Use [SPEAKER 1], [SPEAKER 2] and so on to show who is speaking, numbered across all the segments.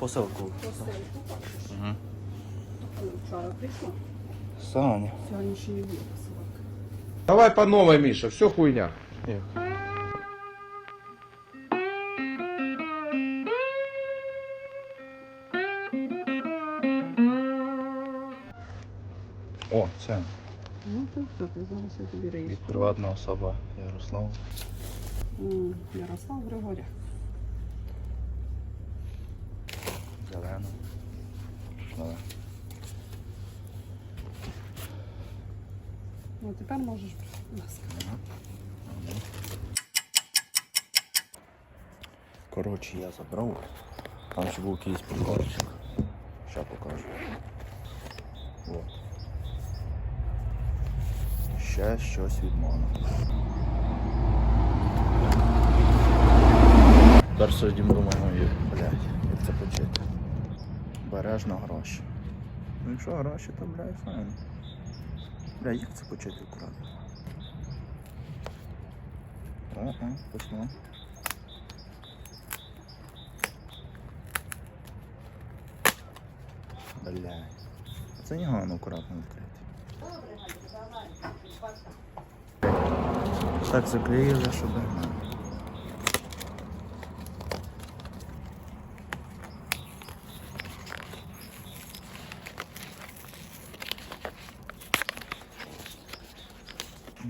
[SPEAKER 1] посилку.
[SPEAKER 2] Посилку бачиш.
[SPEAKER 1] Угу.
[SPEAKER 2] Ну, Вчора прийшла.
[SPEAKER 1] Саня.
[SPEAKER 2] Сьогодні ще не буде посилок.
[SPEAKER 3] Давай по новой, Миша, все хуйня.
[SPEAKER 1] О, це
[SPEAKER 2] Ну, то все, ти зараз я тобі рейс.
[SPEAKER 1] від приватна особа Ярослав.
[SPEAKER 2] М, Ярослав Григоря.
[SPEAKER 1] Зелена. Давай.
[SPEAKER 2] Ну, тепер можеш, будь ласка.
[SPEAKER 1] Коротше, я забрав. Там ще був якийсь прикольчик. Ща покажу. От. Ще щось від моно. Тепер сидім думаю, блядь, як це почати. Береш на гроші. Ну якщо гроші, то блядь, файн. Бля, як це почати акуратно? О, о, почну. Блядь. Це не головне акуратно відкрити. Так заклеїли, щоб. ну.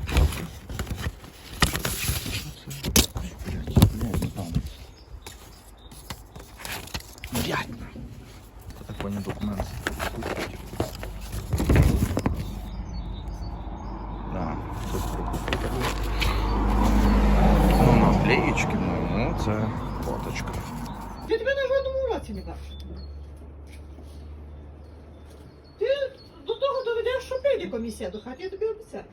[SPEAKER 1] це фоточка.
[SPEAKER 2] Я тебе на жодному уроці не бачу. Ти до того доведеш, що прийде комісія до хати, я тобі обіцяю.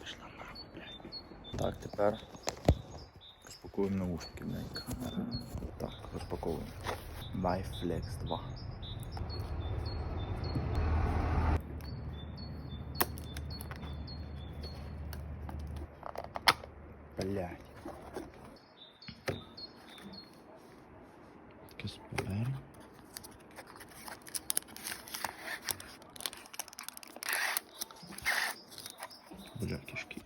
[SPEAKER 1] Пішла нахуй, блядь. Так, тепер розпакуємо наушники, блядь. Так, розпаковуємо. Biflex 2. Блядь. Якісь папери. Бля, кишки.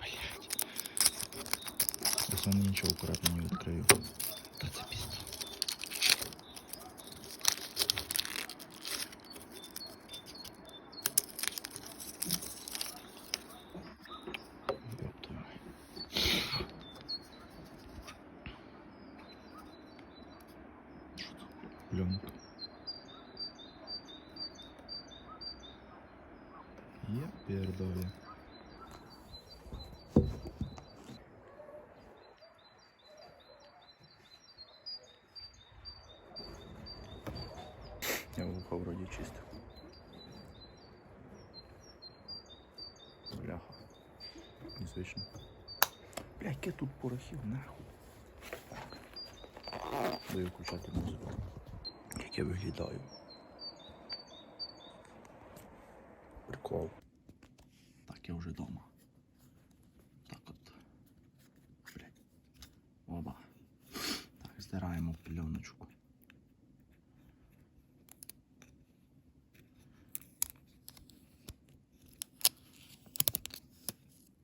[SPEAKER 1] Блять. Я сам ничего аккуратно не открою. Пердові. Я вухо вроді чисто. Бляха. Незвично. Бля, яке тут порохів, нахуй. Даю включати музику. Як я виглядаю. Прикол. Я вже вдома. Так от. Блять. Оба. Так, здираємо пленочку.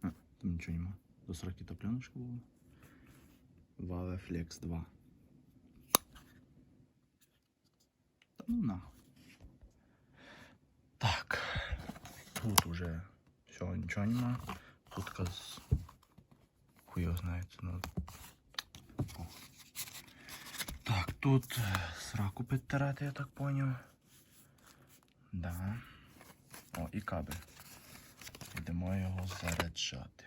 [SPEAKER 1] А, там нічого нема. До 40 та пленочка була. Vave Flex 2. Та ну нахуй. Так. Тут уже все, нічого нема. Тут каз. Хуй його знає, ну. Так, тут е, сраку підтирати, я так поняв. Да. О, і кабель. Йдемо його заряджати.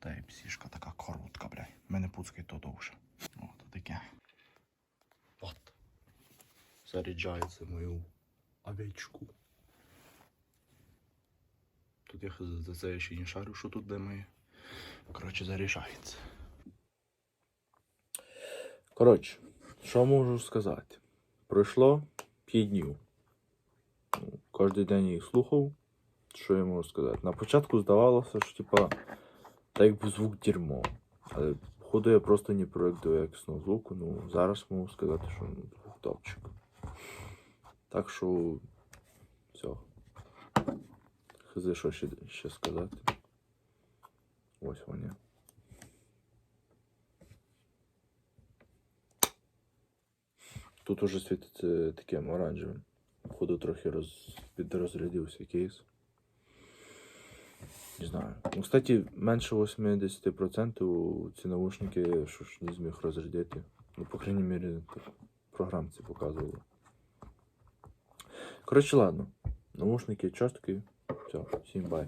[SPEAKER 1] Type-C така коротка, блядь. Мене пуцький то довше. О, то таке. От. Заряджається мою овечку. Тут я за це я ще не шарю, що тут де. Коротше, заряджається. Коротше, що можу сказати? Пройшло 5 днів. Ну, Кожен день їх слухав. Що я можу сказати? На початку здавалося, що типа, так якби звук дерьмо. Але походу я просто не до якісного звуку. Ну, зараз можу сказати, що ну, звук топчик. Так що. Все. Хз, що ще, ще сказати. Ось вони. Тут уже світиться таким оранжевим. Походу трохи роз... підрозрядився кейс. Не знаю. Ну, кстати, менше 80% ці наушники що ж не зміг розрядити. Ну, по крайній мірі, програмці показували. Коротше, ладно. Наушники, частки. 就心怀。